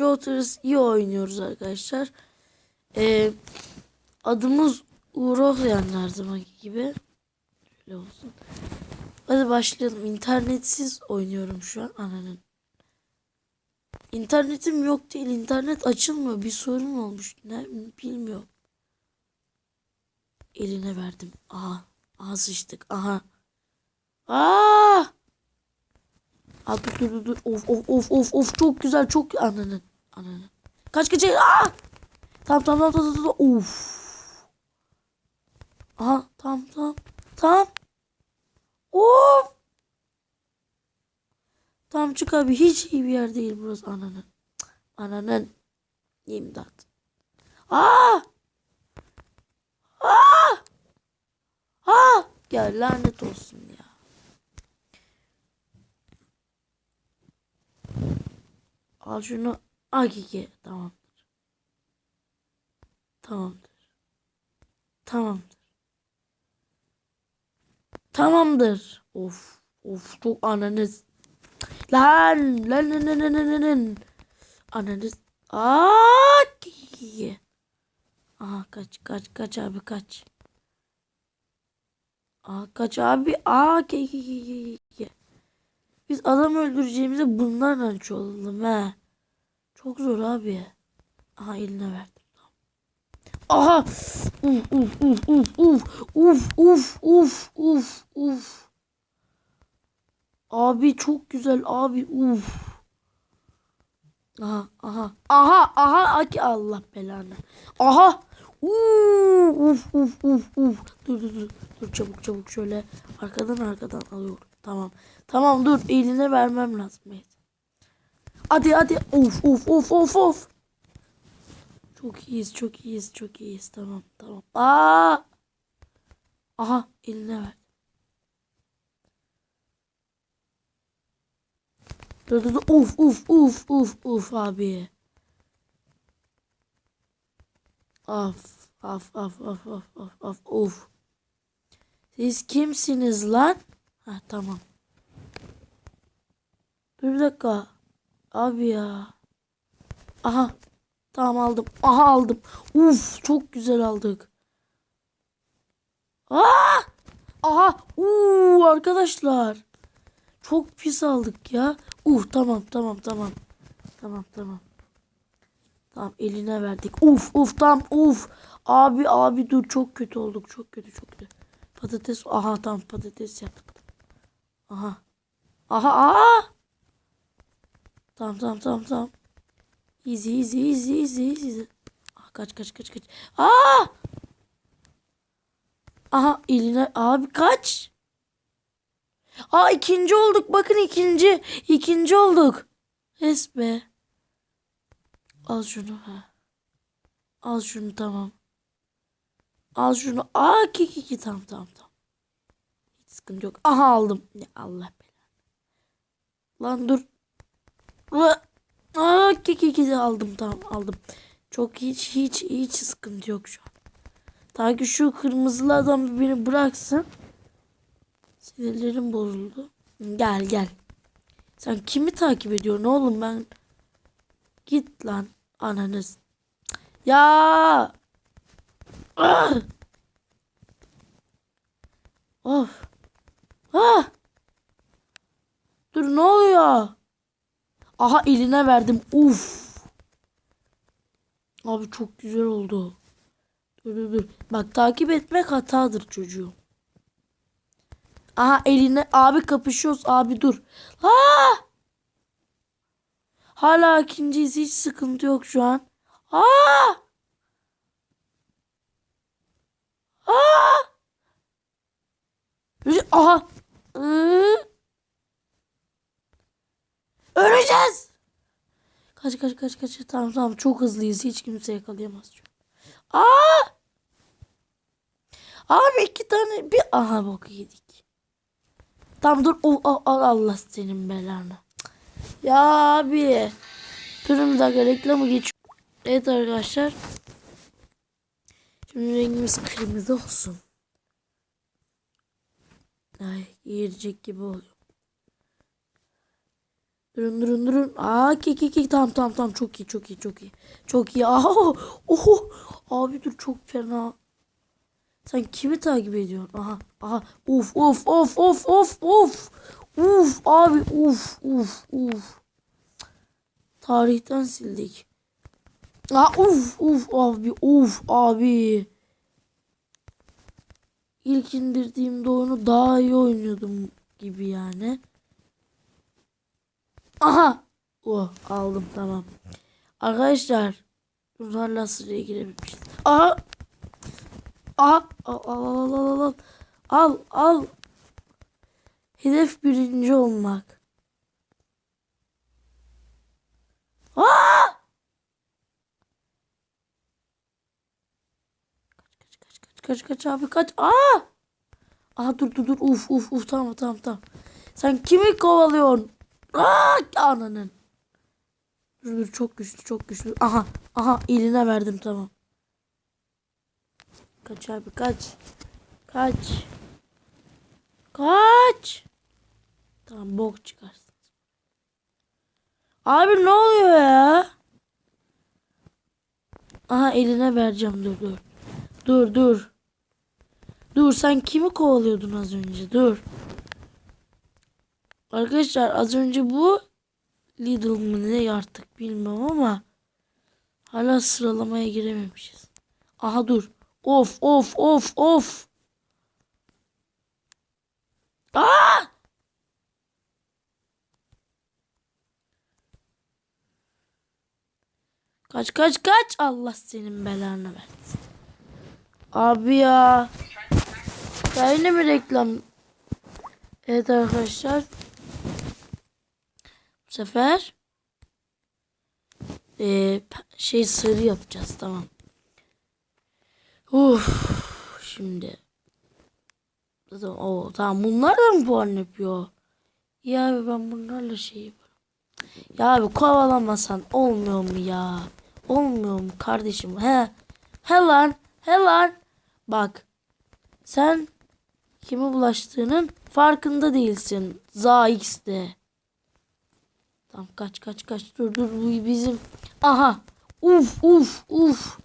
Shooters iyi oynuyoruz arkadaşlar. Ee, adımız Uğur zamanki gibi. Şöyle olsun. Hadi başlayalım. İnternetsiz oynuyorum şu an. Ananın. İnternetim yok değil. İnternet açılmıyor. Bir sorun olmuş. Ne bilmiyorum. Eline verdim. Aha. Aha sıçtık. Aha. Aa! Aa dur dur, dur. Of of of of of çok güzel çok ananın ananın. Kaç kaç aa! Tamam tamam tamam tamam tamam. Of. Aha tamam tamam. Tamam. Of. Tamam çık abi hiç iyi bir yer değil burası ananın. Ananın. İmdat. Aa! Aa! Aa! Ya lanet olsun ya. Al şunu. Agigi. Tamamdır. Tamamdır. Tamamdır. Tamamdır. Of. Of çok ananız. Lan. Lan lan lan lan lan. Ananız. Aa. Aha kaç kaç kaç abi kaç. Aa kaç abi. Aa. Biz adam öldüreceğimize bunlarla çoğalalım he. Çok zor abi. Aha eline verdim. Aha. Uf uf uf uf uf uf uf uf uf uf. Abi çok güzel abi uf. Aha aha aha aha aki Allah belanı. Aha. Uf uf uf uf. Dur dur dur. Dur çabuk çabuk şöyle arkadan arkadan alıyorum. Tamam. Tamam dur eline vermem lazım. Hadi hadi. Of of of of of. Çok iyiyiz çok iyiyiz çok iyiyiz. Tamam tamam. Aa! Aha eline ver. Dur dur dur. Uf uf uf uf uf abi. Af af af af af af af uf. Siz kimsiniz lan? Ha tamam. Dur bir dakika. Abi ya. Aha. Tamam aldım. Aha aldım. Uf çok güzel aldık. Aa! Aha. Uuu arkadaşlar. Çok pis aldık ya. Uh tamam tamam tamam. Tamam tamam. Tamam eline verdik. Uf uf tam uf. Abi abi dur çok kötü olduk. Çok kötü çok kötü. Patates. Aha tamam patates yaptık. Aha. Aha aha. Tamam tamam tamam tamam. Easy easy easy easy easy. Ah, kaç kaç kaç kaç. Aa! Aha eline abi kaç. Aa ikinci olduk bakın ikinci. ikinci olduk. Es be. Al şunu ha. Al şunu tamam. Al şunu. Aa ki ki ki tamam tamam tamam. Hiç sıkıntı yok. Aha aldım. Ya Allah belanı. Lan dur. Aa, Aa ki ki ki aldım tamam aldım. Çok hiç hiç hiç sıkıntı yok şu an. Ta ki şu kırmızılı adam beni bıraksın. Sinirlerim bozuldu. Gel gel. Sen kimi takip ediyorsun oğlum ben? Git lan ananız. Ya. Ah! Of. Ah! Dur ne oluyor? Aha eline verdim. Uf. Abi çok güzel oldu. Dur dur dur. Bak takip etmek hatadır çocuğum. Aha eline abi kapışıyoruz abi dur. Ha! Hala ikinciyiz hiç sıkıntı yok şu an. Aa! Aa! Aha! Iı! Kaç kaç kaç kaç. Tamam tamam çok hızlıyız. Hiç kimse yakalayamaz. an. Aa! Abi iki tane bir aha bok yedik. Tamam dur. O, o- Allah senin belanı. Ya abi. Durun bir dakika reklamı geç. Evet arkadaşlar. Şimdi rengimiz kırmızı olsun. Ay girecek gibi oluyor. Durun durun durun. Aa ki ki ki tamam tamam tamam çok iyi çok iyi çok iyi. Çok iyi. Aha oho. Abi dur çok fena. Sen kimi takip ediyorsun? Aha aha. Uf uf uf uf uf uf. Uf abi uf uf uf. Tarihten sildik. Aa uf uf abi uf abi. İlk indirdiğimde oyunu daha iyi oynuyordum gibi yani. Aha. Oh aldım tamam. Arkadaşlar. Dur hala sıraya girememişiz. Aha. Aha. Al al al al al. Al al. Hedef birinci olmak. Aa! Kaç kaç kaç kaç kaç kaç abi kaç. Aa! Aha dur dur dur. Uf uf uf tamam tamam tamam. Sen kimi kovalıyorsun? Aa, ananın. Dur dur çok güçlü çok güçlü. Aha aha eline verdim tamam. Kaç abi kaç. Kaç. Kaç. Tamam bok çıkarsın. Abi ne oluyor ya? Aha eline vereceğim dur dur. Dur dur. Dur sen kimi kovalıyordun az önce dur. Arkadaşlar az önce bu Lidl mı ne artık bilmiyorum ama hala sıralamaya girememişiz. Aha dur. Of of of of. Aa! Kaç kaç kaç Allah senin belanı versin. Abi ya. Ya yine mi reklam? Evet arkadaşlar. Bu sefer eee, şey sarı yapacağız tamam. Uf, şimdi Zaten o tamam bunlar da mı puan yapıyor? Ya abi ben bunlarla şey yaparım. Ya abi kovalamasan olmuyor mu ya? Olmuyor mu kardeşim? He. He lan. He lan. Bak. Sen kime bulaştığının farkında değilsin. Za X'de. Tamam kaç kaç kaç. Dur dur bu bizim. Aha. Uf uf uf.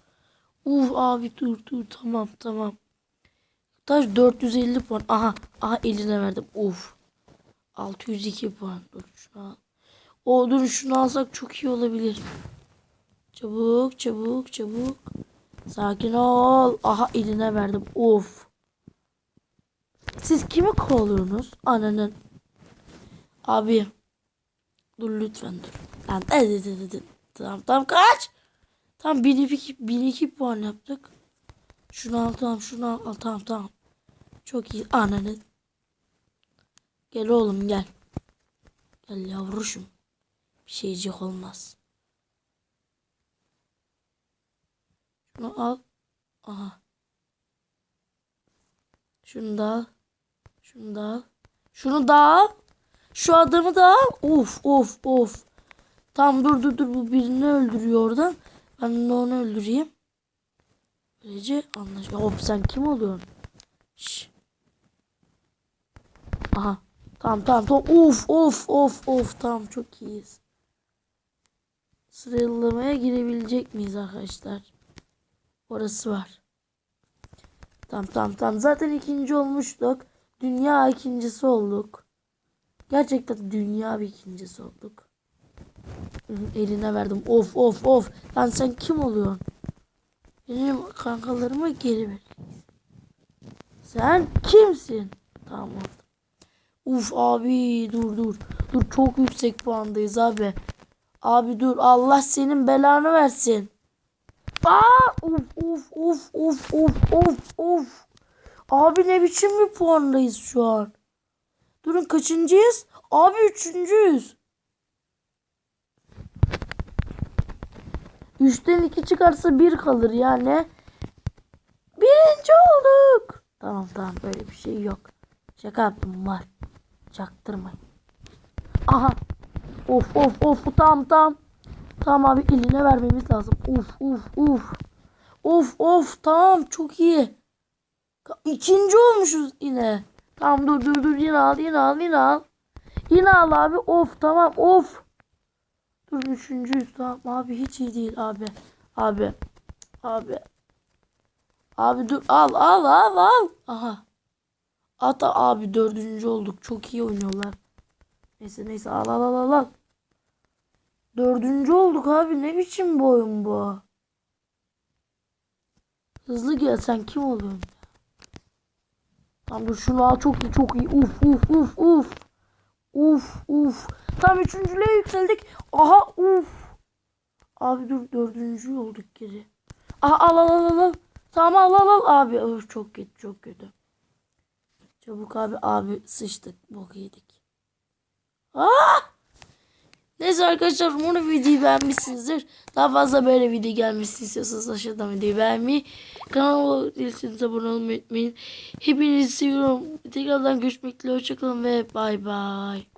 Uf abi dur dur tamam tamam. Taş 450 puan. Aha. Aha eline verdim. Uf. 602 puan. Dur şunu al. O dur şunu alsak çok iyi olabilir. Çabuk çabuk çabuk. Sakin ol. Aha eline verdim. Of. Siz kimi kovalıyorsunuz? Ananın. Abi. Dur lütfen dur. Lan. Tamam tamam kaç. Tamam 1002 1002 puan yaptık. Şunu al tamam şunu al, al tamam tamam. Çok iyi ananı. Gel oğlum gel. Gel yavruşum. Bir şeycik olmaz. Şunu al. Aha. Şunu da al. Şunu da al. Şunu da al. Şu adamı da. Of of of. Tamam dur dur dur bu birini öldürüyor oradan. Ben de onu öldüreyim. Böylece anlaş. Hop sen kim oluyorsun? Şş. Aha. Tamam tamam tamam. Of of of of. Tamam çok iyiyiz. Sıralamaya girebilecek miyiz arkadaşlar? Orası var. Tamam tamam tamam. Zaten ikinci olmuştuk. Dünya ikincisi olduk. Gerçekten dünya bir ikincisi olduk. Eline verdim. Of of of. Lan sen kim oluyorsun? Benim kankalarıma geri ver. Sen kimsin? Tamam. Uf abi dur dur. Dur çok yüksek puandayız abi. Abi dur Allah senin belanı versin. Aa uf uf uf uf uf uf uf. Abi ne biçim bir puandayız şu an. Durun kaçıncıyız? Abi üçüncüyüz. Üçten iki çıkarsa bir kalır yani. Birinci olduk. Tamam tamam böyle bir şey yok. Şaka yaptım var. Çaktırmayın. Aha. Of of of tamam tamam. Tamam abi eline vermemiz lazım. Uf uf uf. Of of tamam çok iyi. İkinci olmuşuz yine. Tamam dur dur dur yine al yine al yine al. Yine al abi. Of tamam of. Dur üçüncüyüz tamam abi hiç iyi değil abi. Abi. Abi. Abi dur al al al al. Aha. Ata abi dördüncü olduk. Çok iyi oynuyorlar. Neyse neyse al al al al. Dördüncü olduk abi. Ne biçim bu oyun bu? Hızlı gel sen kim oluyorsun? Tamam dur şunu al çok iyi çok iyi. Uf uf uf uf. Uf uf. Tam üçüncülüğe yükseldik. Aha uf. Abi dur dördüncü olduk geri. Aha al al al al. Tamam al al al abi. Öf, çok kötü çok kötü. Çabuk abi abi sıçtık. Bok yedik. Aa! Neyse arkadaşlar umarım videoyu beğenmişsinizdir. Daha fazla böyle video gelmesini istiyorsanız aşağıdan videoyu beğenmeyi, kanalıma değilseniz abone olmayı unutmayın. Hepinizi seviyorum. Tekrardan görüşmek dileğiyle. Hoşçakalın ve bay bay.